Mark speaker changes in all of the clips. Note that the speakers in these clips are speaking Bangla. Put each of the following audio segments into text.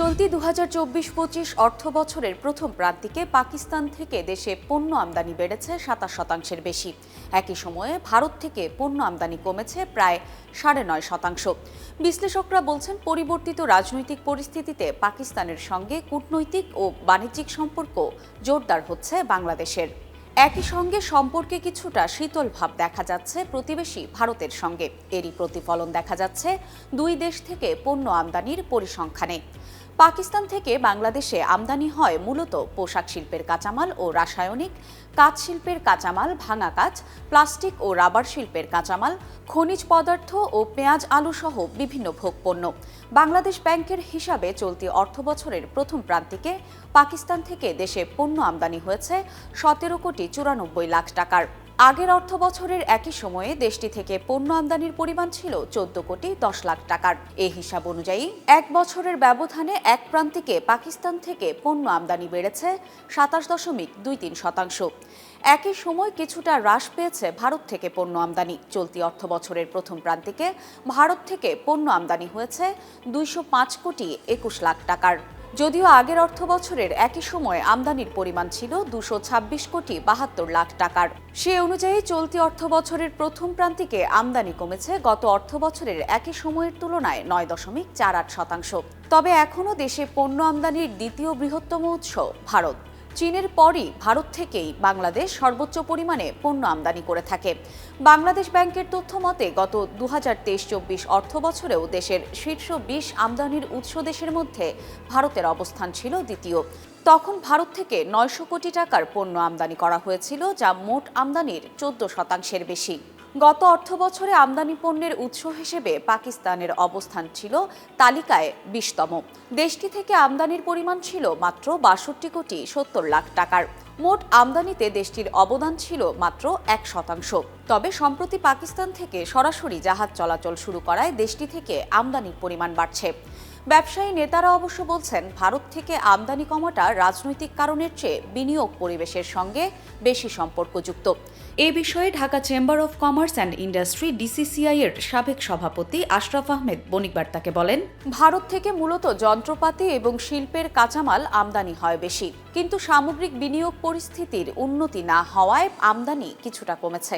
Speaker 1: চলতি দু হাজার চব্বিশ পঁচিশ অর্থ বছরের প্রথম প্রান্তিকে পাকিস্তান থেকে দেশে পণ্য আমদানি বেড়েছে সাতাশ শতাংশের বেশি। একই সময়ে ভারত থেকে পণ্য আমদানি কমেছে প্রায় সাড়ে নয় শতাংশ। বিশ্লেষকরা বলছেন, পরিবর্তিত রাজনৈতিক পরিস্থিতিতে পাকিস্তানের সঙ্গে কূটনৈতিক ও বাণিজ্যিক সম্পর্ক জোরদার হচ্ছে বাংলাদেশের। একই সঙ্গে সম্পর্কে কিছুটা শীতল ভাব দেখা যাচ্ছে প্রতিবেশী ভারতের সঙ্গে। এরই প্রতিফলন দেখা যাচ্ছে দুই দেশ থেকে পণ্য আমদানির পরিসংখ্যানে। পাকিস্তান থেকে বাংলাদেশে আমদানি হয় মূলত পোশাক শিল্পের কাঁচামাল ও রাসায়নিক কাঁচ শিল্পের কাঁচামাল, ভাঙা কাঁচ, প্লাস্টিক ও রাবার শিল্পের কাঁচামাল, খনিজ পদার্থ ও পেঁয়াজ, আলু সহ বিভিন্ন ভোগপণ্য বাংলাদেশ ব্যাংকের হিসাবে চলতি অর্থবছরের প্রথম প্রান্তিকে পাকিস্তান থেকে দেশে পণ্য আমদানি হয়েছে সতেরো কোটি চুরানব্বই লাখ টাকার। আগের অর্থ বছরের একই সময়ে দেশটি থেকে পণ্য আমদানির পরিমাণ ছিল চোদ্দ কোটি দশ লাখ টাকার। এ হিসাব অনুযায়ী এক বছরের ব্যবধানে এক প্রান্তিকে পাকিস্তান থেকে পণ্য আমদানি বেড়েছে সাতাশ দশমিক দুই তিন শতাংশ। একই সময় কিছুটা হ্রাস পেয়েছে ভারত থেকে পণ্য আমদানি। চলতি অর্থ বছরের প্রথম প্রান্তিকে ভারত থেকে পণ্য আমদানি হয়েছে দুইশো পাঁচ কোটি একুশ লাখ টাকার। যদিও আগের অর্থ বছরের একই সময় আমদানির পরিমাণ ছিল দুশো ছাব্বিশ কোটি বাহাত্তর লাখ টাকার। সে অনুযায়ী চলতি অর্থ বছরের প্রথম প্রান্তিকে আমদানি কমেছে গত অর্থ বছরের একই সময়ের তুলনায় নয় দশমিক চার আট শতাংশ। তবে এখনও দেশে পণ্য আমদানির দ্বিতীয় বৃহত্তম উৎস ভারত। চীনের পরই ভারত থেকেই বাংলাদেশ সর্বোচ্চ পরিমাণে পণ্য আমদানি করে থাকে। বাংলাদেশ ব্যাংকের তথ্য মতে, গত দু হাজার তেইশ চব্বিশ অর্থ বছরেও দেশের শীর্ষ বিশ আমদানির উৎস দেশের মধ্যে ভারতের অবস্থান ছিল দ্বিতীয়। তখন ভারত থেকে নয়শো কোটি টাকার পণ্য আমদানি করা হয়েছিল, যা মোট আমদানির চোদ্দ শতাংশের বেশি। গত অর্থ বছরে আমদানি পণ্যের উৎস হিসেবে পাকিস্তানের অবস্থান ছিল তালিকায় বিশতম। দেশটি থেকে আমদানির পরিমাণ ছিল মাত্র বাষট্টি কোটি সত্তর লাখ টাকার। মোট আমদানিতে দেশটির অবদান ছিল মাত্র এক শতাংশ। তবে সম্প্রতি পাকিস্তান থেকে সরাসরি জাহাজ চলাচল শুরু করায় দেশটি থেকে আমদানির পরিমাণ বাড়ছে। ব্যবসায়ী নেতারা অবশ্য বলছেন, ভারত থেকে আমদানি কমাটা রাজনৈতিক কারণের চেয়ে বিনিয়োগ পরিবেশের সঙ্গে বেশি সম্পর্কযুক্ত। এ বিষয়ে Dhaka chamber of commerce and industry DCCI এর সাবেক সভাপতি আশরাফ আহমেদ বণিক বার্তাকে বলেন, ভারত থেকে মূলত যন্ত্রপাতি এবং শিল্পের কাঁচামাল আমদানি হয় বেশি, কিন্তু সামগ্রিক বিনিয়োগ পরিস্থিতির উন্নতি না হওয়ায় আমদানি কিছুটা কমেছে।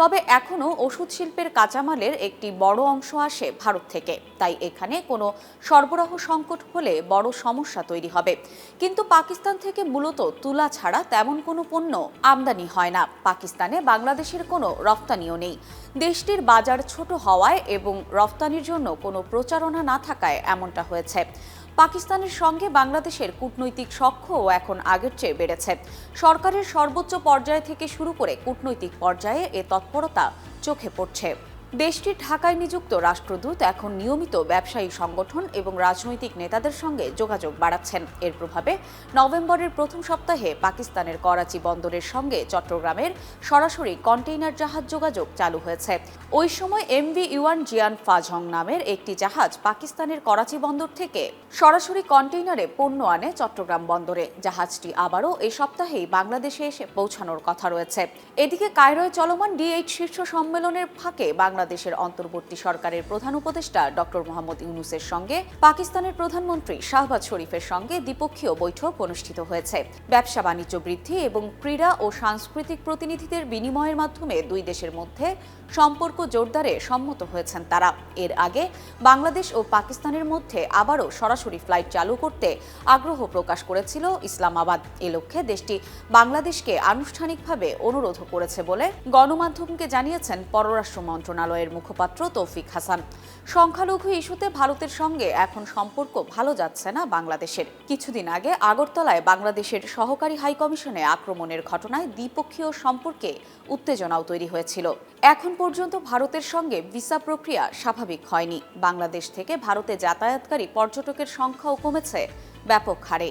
Speaker 1: তবে এখনও ওষুধ শিল্পের কাঁচামালের একটি বড় অংশ আসে ভারত থেকে। তাই এখানে কোনো সরবরাহ সংকট হলে বড় সমস্যা তৈরি হবে। কিন্তু পাকিস্তান থেকে মূলত তুলা ছাড়া তেমন কোনো পণ্য আমদানি হয় না। পাকিস্তানে বাংলাদেশের কোনো রফতানিও নেই। দেশটির বাজার ছোট হওয়ায় এবং রফতানির জন্য কোনো প্রচারণা না থাকায় এমনটা হয়েছে। পাকিস্তানের সঙ্গে বাংলাদেশের কূটনৈতিক সখ্যও এখন আগের চেয়ে বেড়েছে। সরকারের সর্বোচ্চ পর্যায় থেকে শুরু করে কূটনৈতিক পর্যায়ে এ তৎপরতা চোখে পড়ছে। দেশটির ঢাকায় নিযুক্ত রাষ্ট্রদূত এখন নিয়মিত ব্যবসায়ী সংগঠন এবং রাজনৈতিক নেতাদের সঙ্গে যোগাযোগ বাড়াচ্ছেন। এর প্রভাবে নভেম্বরের প্রথম সপ্তাহে পাকিস্তানের করাচি বন্দরের সঙ্গে চট্টগ্রামের সরাসরি কন্টেইনার জাহাজ যোগাযোগ চালু হয়েছে। ওই সময় এমভি ইউয়ান জিয়ান ফাজং নামের একটি জাহাজ পাকিস্তানের করাচি বন্দর থেকে সরাসরি কন্টেইনারে পণ্য আনে চট্টগ্রাম বন্দরে। জাহাজটি আবারও এই সপ্তাহেই বাংলাদেশে এসে পৌঁছানোর কথা রয়েছে। এদিকে কায়রোয় চলমান ডিএইচ শীর্ষ সম্মেলনের ফাঁকে বাংলাদেশের অন্তর্বর্তী সরকারের প্রধান উপদেষ্টা ডক্টর মোহাম্মদ ইউনুসের সঙ্গে, পাকিস্তানের প্রধানমন্ত্রী শাহবাজ শরীফের সঙ্গে দ্বিপক্ষীয় বৈঠক অনুষ্ঠিত হয়েছে। ব্যবসা বাণিজ্য বৃদ্ধি এবং ক্রীড়া ও সাংস্কৃতিক প্রতিনিধিদের বিনিময়ের মাধ্যমে দুই দেশের মধ্যে সম্পর্ক জোরদারে সম্মত হয়েছেন তারা। এর আগে বাংলাদেশ ও পাকিস্তানের মধ্যে আবারও সরাসরি ফ্লাইট চালু করতে আগ্রহ প্রকাশ করেছিল ইসলামাবাদ। এ লক্ষ্যে দেশটি বাংলাদেশকে আনুষ্ঠানিকভাবে অনুরোধ করেছে বলে গণমাধ্যমকে জানিয়েছেন পররাষ্ট্র মন্ত্রণালয়ের মুখপাত্র তৌফিক হাসান। সংখ্যালঘু ইস্যুতে ভারতের সঙ্গে এখন সম্পর্ক ভালো যাচ্ছে না বাংলাদেশের। কিছুদিন আগে আগরতলায় বাংলাদেশের সহকারী হাইকমিশনে আক্রমণের ঘটনায় দ্বিপক্ষীয় সম্পর্কে উত্তেজনাও তৈরি হয়েছিল। এখন পর্যন্ত ভারতের সঙ্গে ভিসা প্রক্রিয়া স্বাভাবিক হয়নি। বাংলাদেশ থেকে ভারতে যাতায়াতকারী পর্যটকের সংখ্যাও কমেছে ব্যাপক হারে।